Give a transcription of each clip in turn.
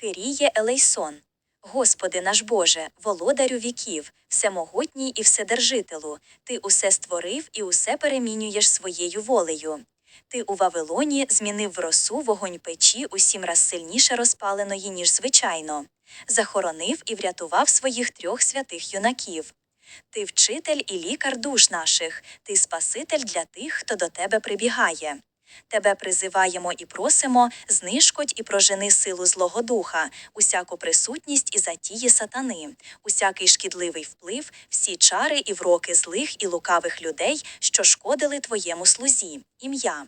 Киріє Елейсон. Господи наш Боже, володарю віків, всемогутній і вседержителю, Ти усе створив і усе перемінюєш своєю волею. Ти у Вавилоні змінив в росу вогонь печі усім раз сильніше розпаленої, ніж звичайно, захоронив і врятував своїх трьох святих юнаків. Ти вчитель і лікар душ наших, ти спаситель для тих, хто до тебе прибігає. Тебе призиваємо і просимо, знишкодь і прожени силу Злого Духа, усяку присутність і затії сатани, усякий шкідливий вплив, всі чари і вроки злих і лукавих людей, що шкодили твоєму слузі, ім'я.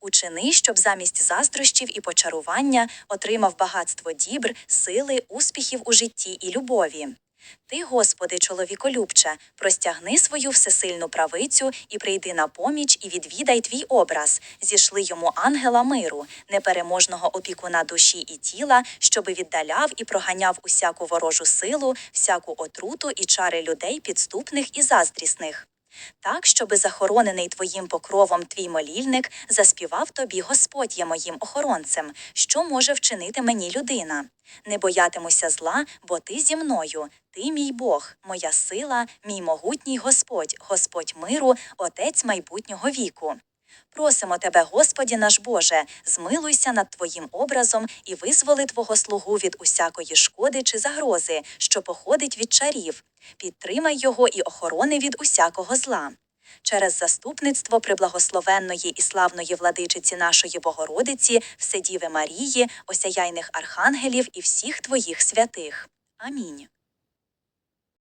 Учини, щоб замість заздрощів і почарування отримав багатство дібр, сили, успіхів у житті і любові. Ти, Господи, чоловіколюбче, простягни свою всесильну правицю і прийди на поміч і відвідай твій образ, зішли йому ангела миру, непереможного опікуна душі і тіла, щоби віддаляв і проганяв усяку ворожу силу, всяку отруту і чари людей підступних і заздрісних. Так, щоби захоронений твоїм покровом твій молільник заспівав тобі Господь є моїм охоронцем, що може вчинити мені людина. Не боятимуся зла, бо ти зі мною, ти мій Бог, моя сила, мій могутній Господь, Господь миру, Отець майбутнього віку. Просимо тебе, Господі наш Боже, змилуйся над Твоїм образом і визволи Твого слугу від усякої шкоди чи загрози, що походить від чарів. Підтримай його і охорони від усякого зла. Через заступництво приблагословенної і славної владичиці нашої Богородиці, Вседіви Марії, осяяйних архангелів і всіх твоїх святих. Амінь.